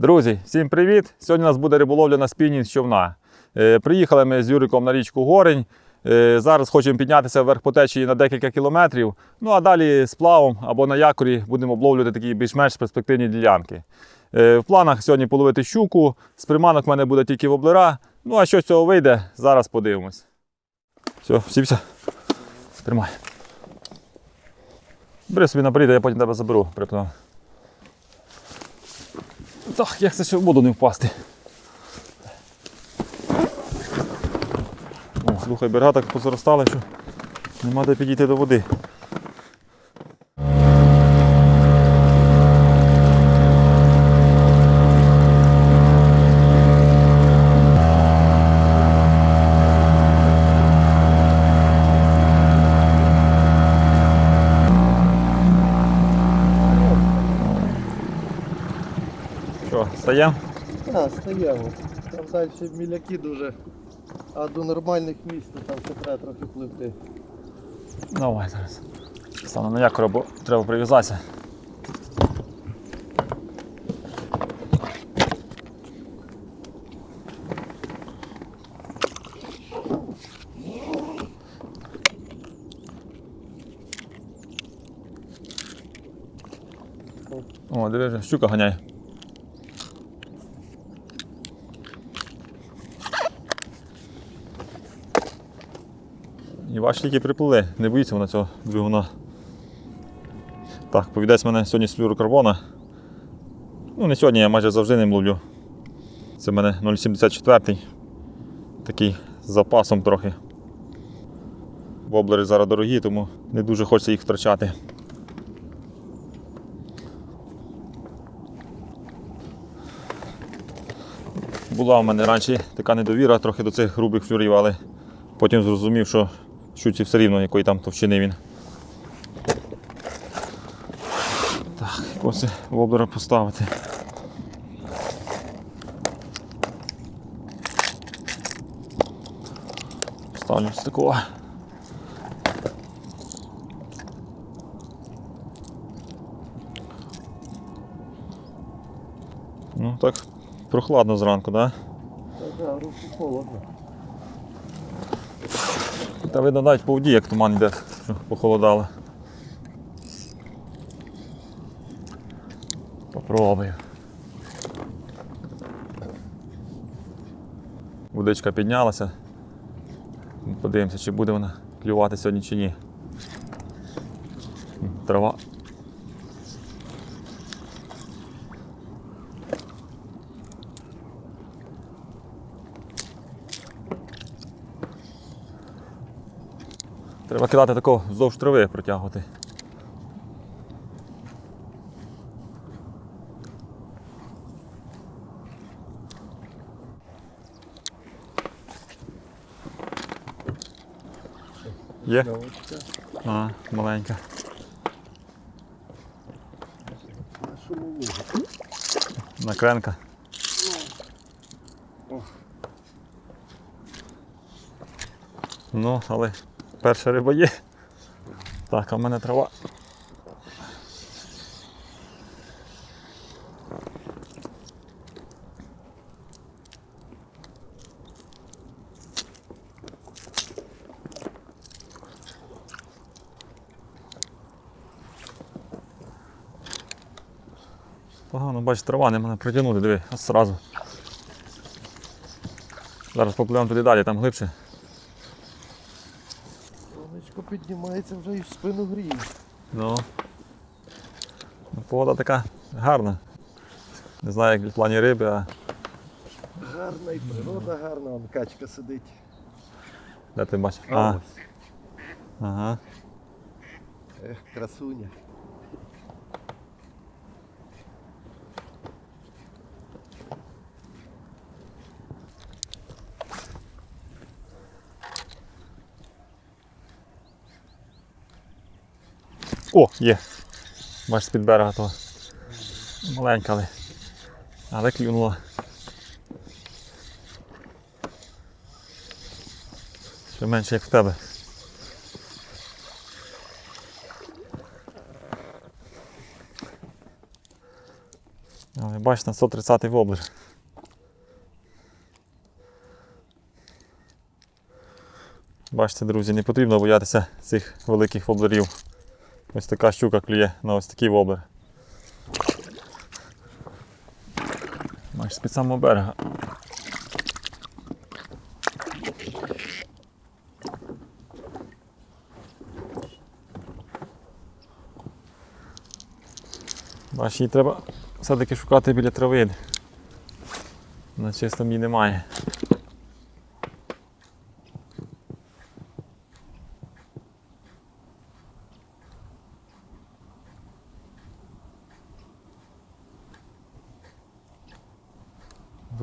Друзі, всім привіт! Сьогодні у нас буде риболовля на спінінг з човна. Е, Приїхали ми з Юриком на річку Горень. Е, Зараз хочемо піднятися вверх по течії на декілька кілометрів. Ну а далі з плавом або на якорі будемо обловлювати такі більш-менш перспективні ділянки. Е, В планах сьогодні половити щуку. З приманок в мене буде тільки воблера. Ну а що з цього вийде, зараз подивимось. Все, сівся. Тримай. Бери собі наперед, я потім тебе заберу. Приплив. Так, як це ще в воду не впасти. О, слухай, берега так позаростали, що нема де підійти до води. Стоямо. Там далі міляки дуже. А до нормальних місць там ще треба трохи пливти. Давай зараз. Стану на якору, бо треба прив'язатися. О, дивись, щука ганяє. І тільки приплили, не боїться вона цього двигуна. Так, повідець мене сьогодні з флюрокарбона. Ну, не сьогодні, я майже завжди ним ловлю. Це в мене 0,74. Такий з запасом трохи. Воблери зараз дорогі, тому не дуже хочеться їх втрачати. Була в мене раніше така недовіра трохи до цих грубих флюрів, але потім зрозумів, що щуці все рівно, якої там товщини він. Так, ось воблера поставити. Ставлю з такого. Ну так, прохладно зранку, так? Да? Так, да, руку холодно. Та видно навіть по воді, як туман йде, що похолодало. Попробую. Водичка піднялася. Подивимося, чи буде вона клювати сьогодні чи ні. Трава. Треба кидати такого вздовж трави протягувати. Є? А, маленька. Накренка. Ну, але перша риба є. Так, а в мене трава. Погано, бачиш, трава не мене притягнути, диви, ось зразу. Зараз попливемо туди далі, там глибше. Піднімається вже і в спину гріє. Ну. Ну, Погода така гарна. Не знаю, як в плані риби, а Гарна і природа гарна, вон качка сидить. де ти бачиш? А, А, ось. ага. Ех, красуня. О, є. Бачиш з-під берега то. Маленька, але. Але клюнула. Ще менше як в тебе. Але Бачите, 130-й воблер. Бачите, друзі, не потрібно боятися цих великих воблерів. Ось така щука клює на ось такий воблер. Майже з-під самого берега. Бач, її треба все-таки шукати біля трави. На чистому її немає.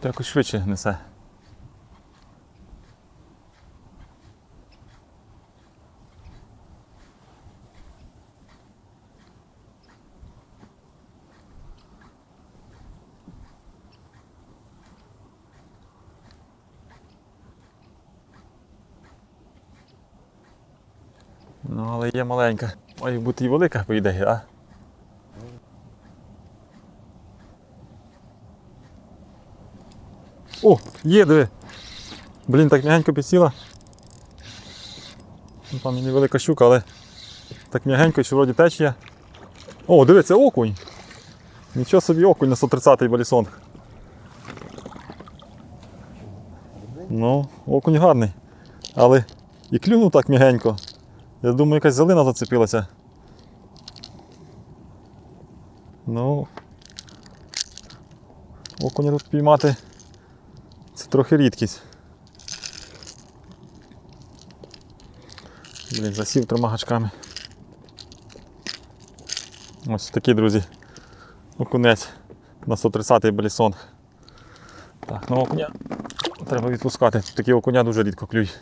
Тут якось швидше несе. Ну, але є маленька. Має бути і велика, по ідеї, а? О, є, диви. Блін, так м'ягенько підсіла. Ну, Там і невелика щука, але так м'ягенько, що вроді течія. О, диви, це окунь. Нічого собі окунь на 130-й балісонг. Ну, окунь гарний. Але і клюнув так м'ягенько. Я думаю, якась зелена зацепилася. Ну. Окуня тут піймати. Це трохи рідкість. Блін, засів трьома гачками. Ось такий, друзі. Окунець на 130-й балісонг. Так, ну окуня треба відпускати. Такі окуня дуже рідко клюють.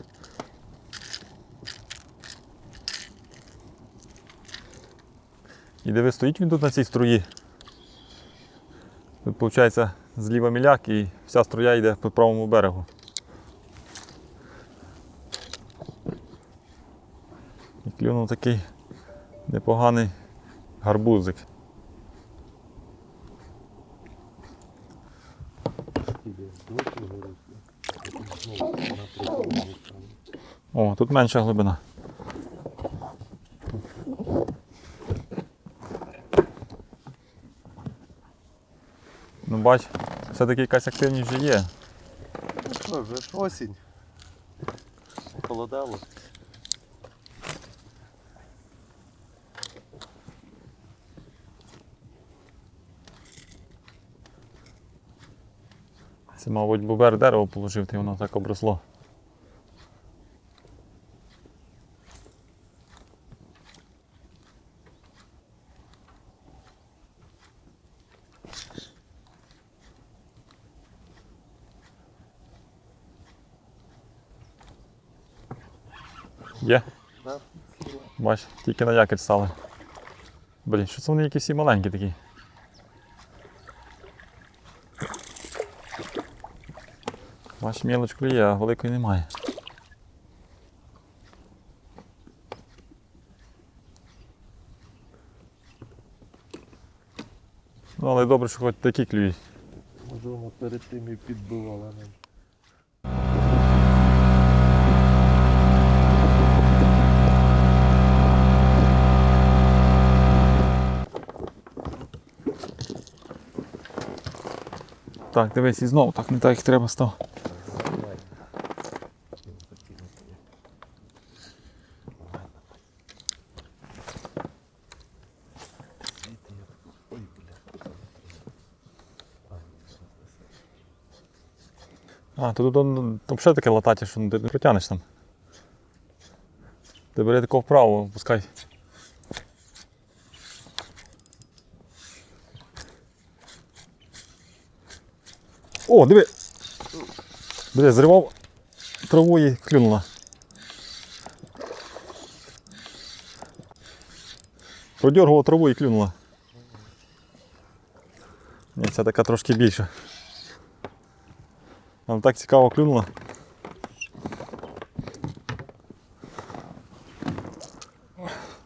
І диви, стоїть він тут на цій струї. Тут, виходить, зліва міляк і вся струя йде по правому берегу. І клюнув такий непоганий гарбузик. О, тут менша глибина. Ну бач, все-таки якась активність вже є. Ну що, вже ж осінь. Холодало. Це, мабуть, бубер дерево положив, і воно так обросло. Є? Да? Бач, тільки на якір стали. Блін, що це вони якісь всі маленькі такі? Бач, мілочку є, а великої немає. Ну, але добре, що хоч такі клюють. Може воно перед тим і підбивало нам. Так, дивись, і знову так не так як треба став. А, то тут он, там таке лататі, що ти не протягнеш там. Ти бери тако вправо, пускай. О, диви! Диви, зривав траву і клюнула. Продергував траву і клюнула. Ні, ця така трошки більша. Нам так цікаво клюнула.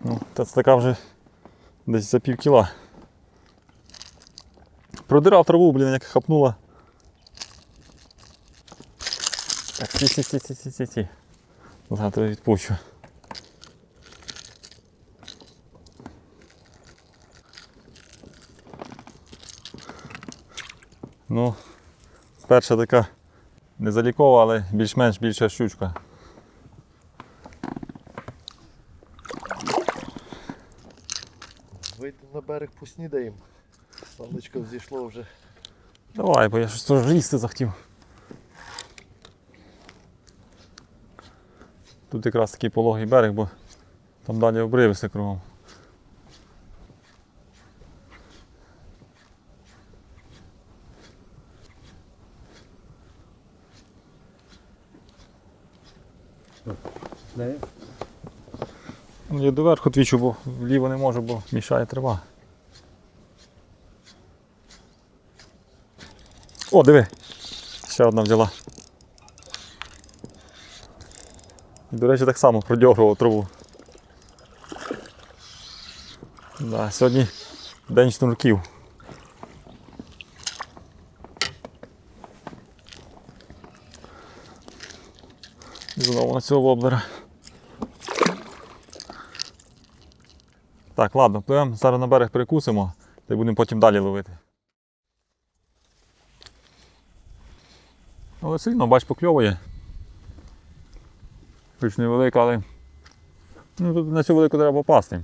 Ну, це така вже десь за пів кіла. Продирав траву, блін, як хапнула. Так, сі, сі, сі, сі, сі, сі, сі. Завтра відпущу. Ну, перша така незалікова, але більш-менш більша щучка. Вийти на берег поснідаємо. Сонечко взійшло вже. Давай, бо я щось теж їсти захотів. Тут якраз такий пологий берег, бо там далі обриви кругом. Ну, я доверху твічу, бо вліво не можу, бо мішає трава. О, диви! Ще одна взяла. І, До речі, так само продьогрував траву. Да, сьогодні день шнурків. Знову на цього воблера. Так, ладно, пливемо, зараз на берег перекусимо, та й будемо потім далі ловити. Але все одно, бач, покльовує. Хоч невелика, але ну, тут на цю велику треба попасти.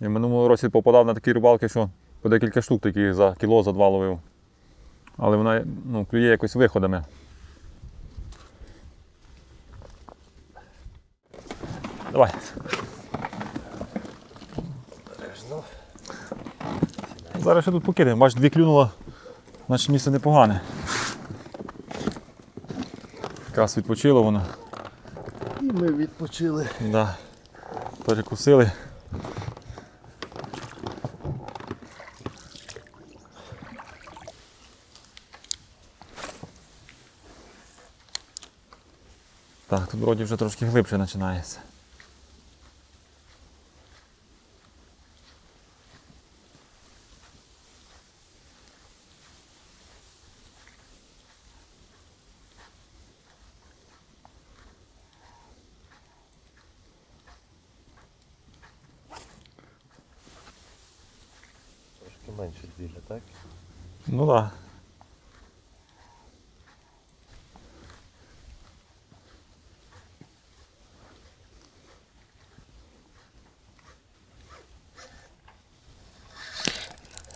Я в минулому році попадав на такі рибалки, що по декілька штук таких за кіло, за два ловив. Але вона ну, клює якось виходами. Давай. Зараз ще тут покидаємо. Бач, дві клюнуло, значить місце непогане. Якраз відпочило воно. Ми відпочили. Да. Перекусили. Так, тут вроді вже трошки глибше починається. Менше біля, так? Ну так. Да.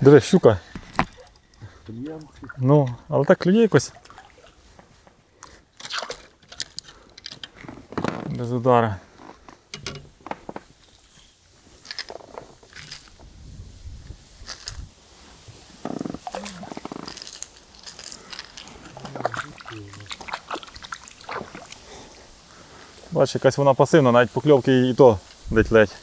Диви, щука. Ну, але так клює якось. Без удара. Бачиш, якась вона пасивна, навіть покльовки і то ледь ледь.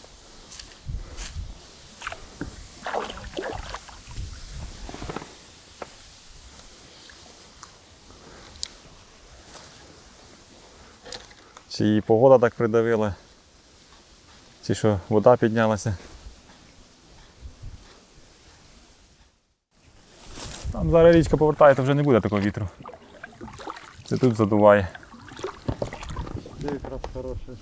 Чи її погода так придавила, чи що вода піднялася. Там зараз річка повертає, то вже не буде такого вітру. Це тут задуває. Де якраз хороше.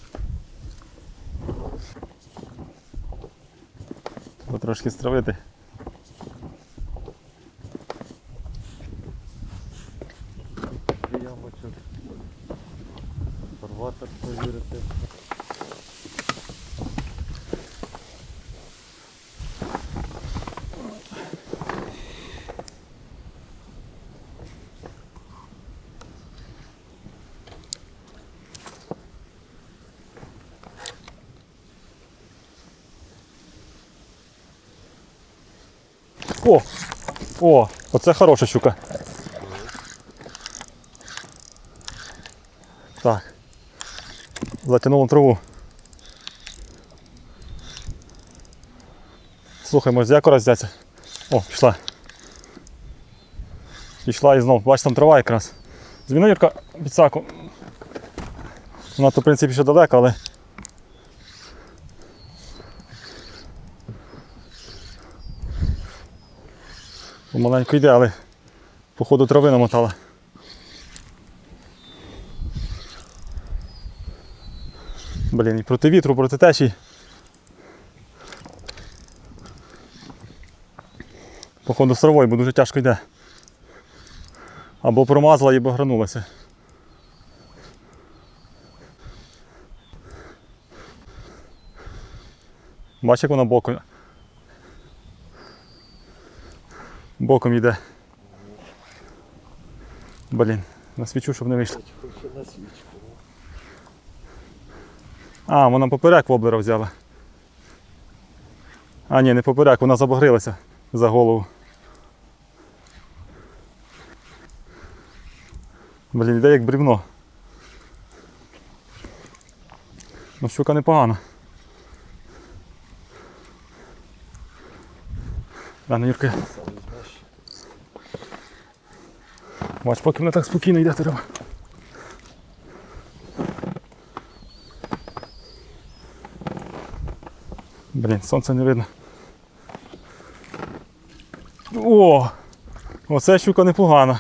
Трошки стравити. О! О! Оце хороша щука. Так. Затягнув траву. Слухай, може якора взяться? О, пішла. Пішла і знов. Бач, там трава якраз. Зміни Юрка підсаку. Вона то в принципі ще далека, але. Помаленьку йде, але походу трави намотала. Блін, і проти вітру, проти течії. Походу з травою, бо дуже тяжко йде. Або промазала, або гранулася. Бачиш, як вона боком. Боком йде. Блін, на свічу, щоб не вийшло. А, вона поперек воблера взяла. А, ні, не поперек, вона забагрилася за голову. Блін, йде як брівно. Ну, щука непогана. Рано, Юрка. Бач, поки вона так спокійно йде, треба. Блін, сонце не видно. О! Оце щука непогана.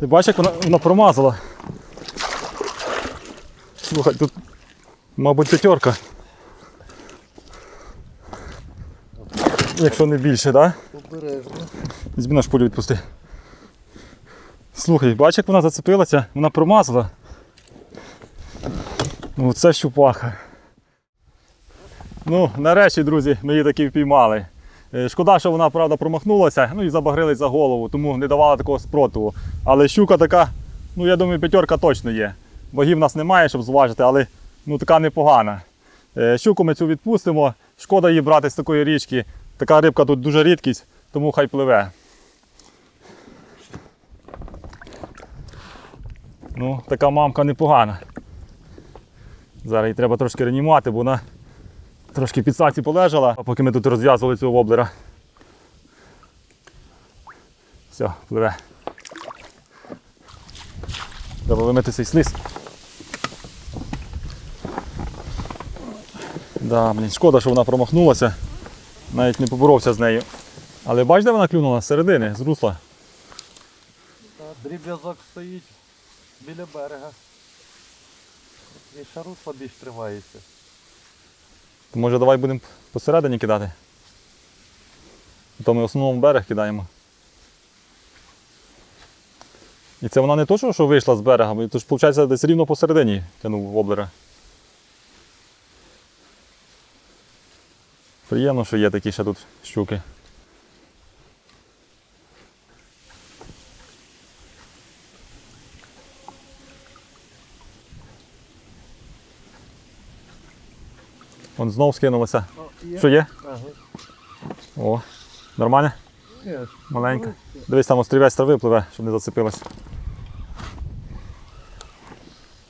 Ти бачиш, як вона, вона промазала. Слухай, тут, мабуть, п'ятерка. Якщо не більше, так? Да? Обережно. Візьми на шпулю відпусти. Слухай, бачиш, як вона зацепилася, вона промазала. Ну, це щупаха. Ну, нарешті, друзі, ми її таки впіймали. Е, Шкода, що вона, правда, промахнулася, ну і забагрилась за голову, тому не давала такого спротиву. Але щука така, ну я думаю, п'ятерка точно є. Вагів нас немає, щоб зважити, але ну, така непогана. Е, Щуку ми цю відпустимо. Шкода її брати з такої річки. Така рибка тут дуже рідкість, тому хай пливе. Ну, така мамка непогана. Зараз її треба трошки реанімувати, бо вона трошки під саці полежала, а поки ми тут розв'язували цього воблера. Все, пливе. Треба вимити цей слиз. Да, блін, шкода, що вона промахнулася. Навіть не поборовся з нею. Але бач, де вона клюнула з середини, з русла. Дріб'язок стоїть біля берега. І шарусла більш тримається. То може давай будемо посередині кидати? То ми в основному берег кидаємо. І це вона не то, що вийшла з берега, бо то ж, виходить, десь рівно посередині тянув воблера. Приємно, що є такі ще тут щуки. Вон знов скинулося. О? Що є? Ага. О, нормально? Є. Маленька. Дивись, там острівець трави пливе, щоб не зацепилась.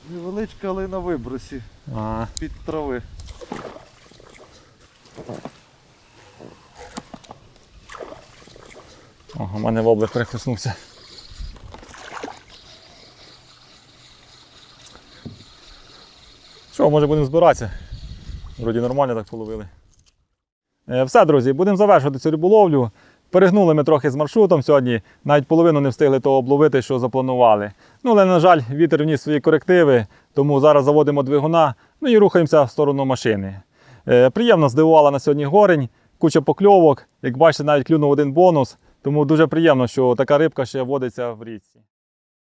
Невеличка, але на вибросі А, під трави. о, у мене воблер перехлеснувся. Що, може будемо збиратися? Вроді нормально так половили. Е, Все, друзі, будемо завершувати цю риболовлю. Перегнули ми трохи з маршрутом сьогодні, навіть половину не встигли того обловити, що запланували. Ну, але, на жаль, вітер вніс свої корективи, тому зараз заводимо двигуна ну і рухаємося в сторону машини. Е, Приємно здивувала на сьогодні горень, куча покльовок. Як бачите, навіть клюнув один бонус. Тому дуже приємно, що така рибка ще водиться в річці.